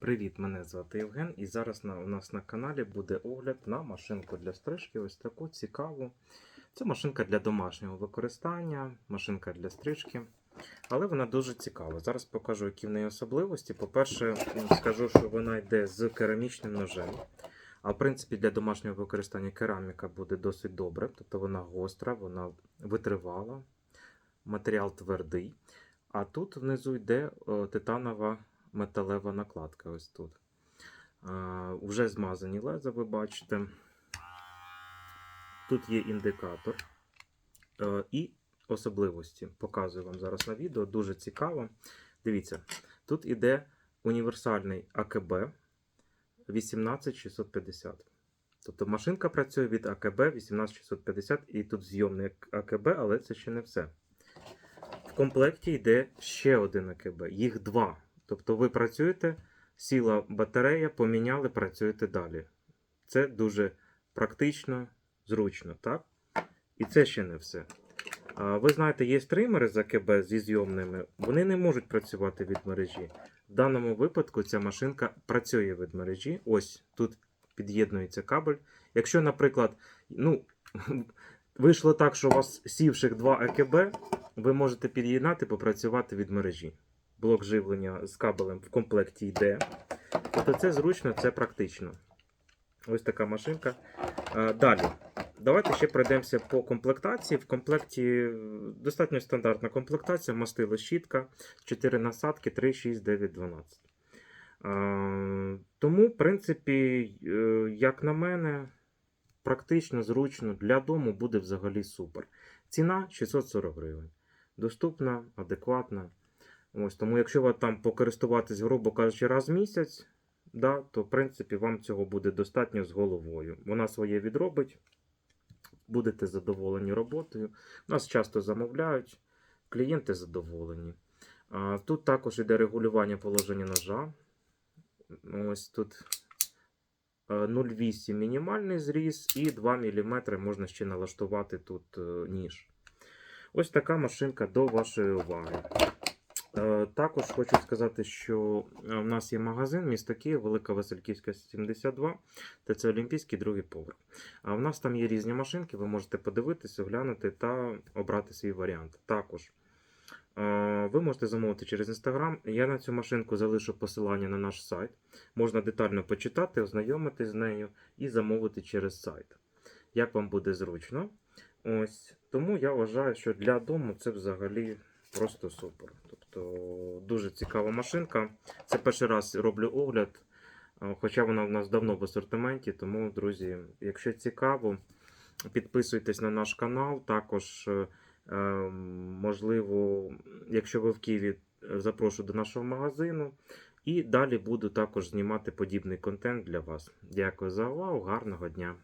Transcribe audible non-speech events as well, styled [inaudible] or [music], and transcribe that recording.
Привіт, мене звати Євген, і зараз на, у нас на каналі буде огляд на машинку для стрижки. Ось таку цікаву. Це машинка для домашнього використання, машинка для стрижки. Але вона дуже цікава. Зараз покажу, які в неї особливості. По-перше, скажу, що вона йде з керамічним ножем. А в принципі, для домашнього використання кераміка буде досить добре. Тобто вона гостра, вона витривала, матеріал твердий. А тут внизу йде о, титанова металева накладка. Ось тут. А, Вже змазані леза, ви бачите. Тут є індикатор е, і особливості. Показую вам зараз на відео. Дуже цікаво. Дивіться, тут іде універсальний АКБ 18650. Тобто машинка працює від АКБ 18650 і тут зйомний АКБ, але це ще не все. В комплекті йде ще один АКБ, їх два. Тобто ви працюєте, сіла батарея, поміняли, працюєте далі. Це дуже практично, зручно, так? І це ще не все. А, Ви знаєте, є стримери з АКБ зі зйомними, вони не можуть працювати від мережі. В даному випадку ця машинка працює від мережі. Ось тут під'єднується кабель. Якщо, наприклад, ну, [laughs] вийшло так, що у вас сівших два АКБ, ви можете під'єднати, попрацювати від мережі. Блок живлення з кабелем в комплекті йде. Тобто це зручно, це практично. Ось така машинка. Далі. Давайте ще пройдемося по комплектації. В комплекті достатньо стандартна комплектація, мастило щітка, 4 насадки, 3, 6, 9, 12. Тому, в принципі, е, як на мене, практично, зручно для дому буде взагалі супер. Ціна 640 гривень. Доступна, адекватна. Ось, тому, якщо ви там покористуватись, грубо кажучи, раз в місяць, да, то в принципі вам цього буде достатньо з головою. Вона своє відробить, будете задоволені роботою. Нас часто замовляють, клієнти задоволені. А, тут також іде регулювання положення ножа. Ось тут е, 0,8 мінімальний зріз і 2 мм можна ще налаштувати тут е, ніж. Ось така машинка до вашої уваги. Е, Також хочу сказати, що е, в нас є магазин міста Київ, Велика Васильківська 72, та це Олімпійський другий поверх. А в нас там є різні машинки, ви можете подивитися, оглянути та обрати свій варіант. Також е, ви можете замовити через інстаграм. Я на цю машинку залишу посилання на наш сайт. Можна детально почитати, ознайомитись з нею і замовити через сайт. Як вам буде зручно. Ось тому я вважаю, що для дому це взагалі просто супер. Тобто дуже цікава машинка. Це перший раз роблю огляд, е, хоча вона в нас давно в асортименті. Тому, друзі, якщо цікаво, підписуйтесь на наш канал. Також, е, е, можливо, якщо ви в Києві, е, запрошую до нашого магазину. І далі буду також знімати подібний контент для вас. Дякую за увагу, гарного дня!